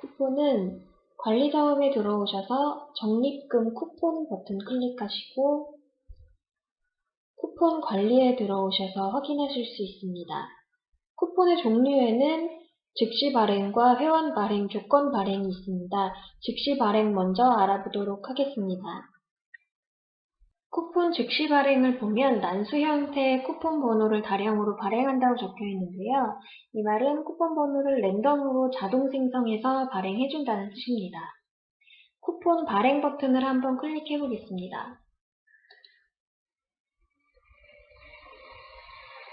쿠폰은 관리 자음에 들어오셔서 적립금 쿠폰 버튼 클릭하시고 쿠폰 관리에 들어오셔서 확인하실 수 있습니다. 쿠폰의 종류에는 즉시 발행과 회원 발행, 조건 발행이 있습니다. 즉시 발행 먼저 알아보도록 하겠습니다. 쿠폰 즉시 발행을 보면 난수 형태의 쿠폰 번호를 다량으로 발행한다고 적혀 있는데요. 이 말은 쿠폰 번호를 랜덤으로 자동 생성해서 발행해준다는 뜻입니다. 쿠폰 발행 버튼을 한번 클릭해 보겠습니다.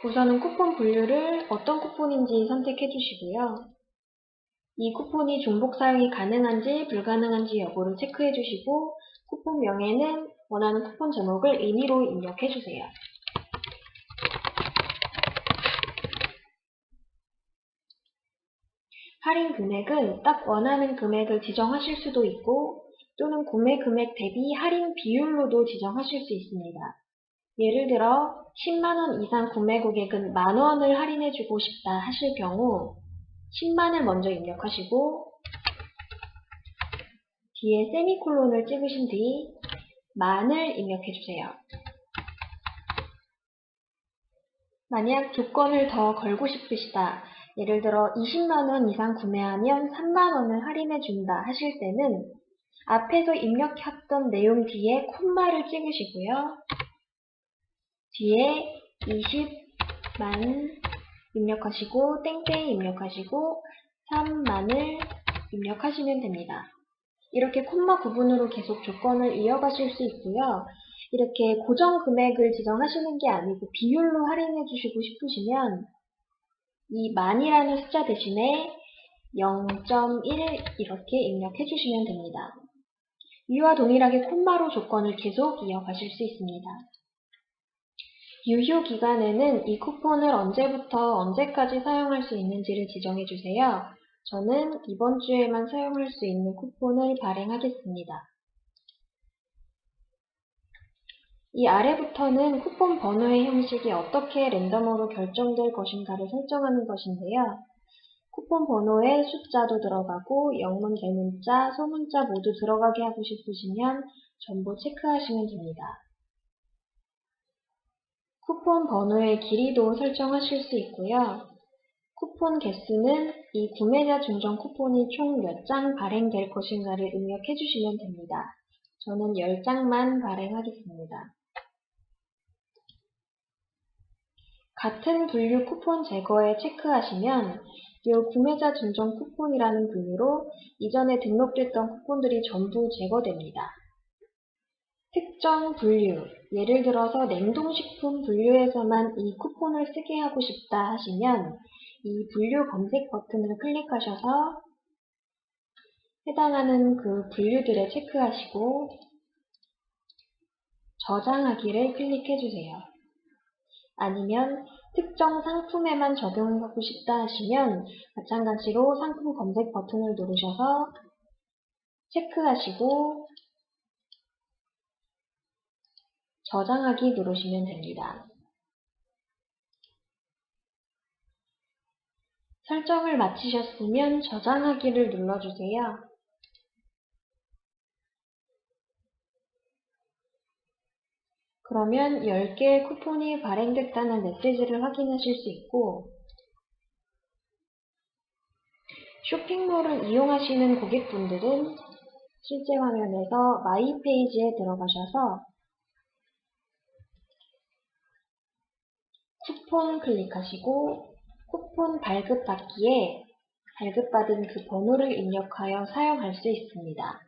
우선은 쿠폰 분류를 어떤 쿠폰인지 선택해 주시고요. 이 쿠폰이 중복 사용이 가능한지 불가능한지 여부를 체크해 주시고 쿠폰 명에는 원하는 쿠폰 제목을 임의로 입력해 주세요. 할인 금액은 딱 원하는 금액을 지정하실 수도 있고 또는 구매 금액 대비 할인 비율로도 지정하실 수 있습니다. 예를 들어 10만원 이상 구매 고객은 만원을 할인해주고 싶다 하실 경우 10만을 먼저 입력하시고 뒤에 세미콜론을 찍으신 뒤 만을 입력해주세요. 만약 조건을 더 걸고 싶으시다. 예를 들어 20만원 이상 구매하면 3만원을 할인해준다 하실 때는 앞에서 입력했던 내용 뒤에 콤마를 찍으시고요. 뒤에 20만 입력하시고 땡땡 입력하시고 3만을 입력하시면 됩니다. 이렇게 콤마 구분으로 계속 조건을 이어가실 수 있고요. 이렇게 고정 금액을 지정하시는 게 아니고 비율로 할인해 주시고 싶으시면 이 만이라는 숫자 대신에 0.1 이렇게 입력해 주시면 됩니다. 위와 동일하게 콤마로 조건을 계속 이어가실 수 있습니다. 유효 기간에는 이 쿠폰을 언제부터 언제까지 사용할 수 있는지를 지정해 주세요. 저는 이번 주에만 사용할 수 있는 쿠폰을 발행하겠습니다. 이 아래부터는 쿠폰 번호의 형식이 어떻게 랜덤으로 결정될 것인가를 설정하는 것인데요. 쿠폰 번호에 숫자도 들어가고 영문, 대문자, 소문자 모두 들어가게 하고 싶으시면 전부 체크하시면 됩니다. 쿠폰 번호의 길이도 설정하실 수 있고요. 쿠폰 개수는 이 구매자 증정 쿠폰이 총 몇 장 발행될 것인가를 입력해 주시면 됩니다. 저는 10장만 발행하겠습니다. 같은 분류 쿠폰 제거에 체크하시면 이 구매자 증정 쿠폰이라는 분류로 이전에 등록됐던 쿠폰들이 전부 제거됩니다. 특정 분류, 예를 들어서 냉동식품 분류에서만 이 쿠폰을 쓰게 하고 싶다 하시면 이 분류 검색 버튼을 클릭하셔서 해당하는 그 분류들에 체크하시고 저장하기를 클릭해 주세요. 아니면 특정 상품에만 적용하고 싶다 하시면 마찬가지로 상품 검색 버튼을 누르셔서 체크하시고 저장하기 누르시면 됩니다. 설정을 마치셨으면 저장하기를 눌러주세요. 그러면 10개의 쿠폰이 발행됐다는 메시지를 확인하실 수 있고 쇼핑몰을 이용하시는 고객분들은 실제 화면에서 마이 페이지에 들어가셔서 쿠폰 클릭하시고 쿠폰 발급받기에 발급받은 그 번호를 입력하여 사용할 수 있습니다.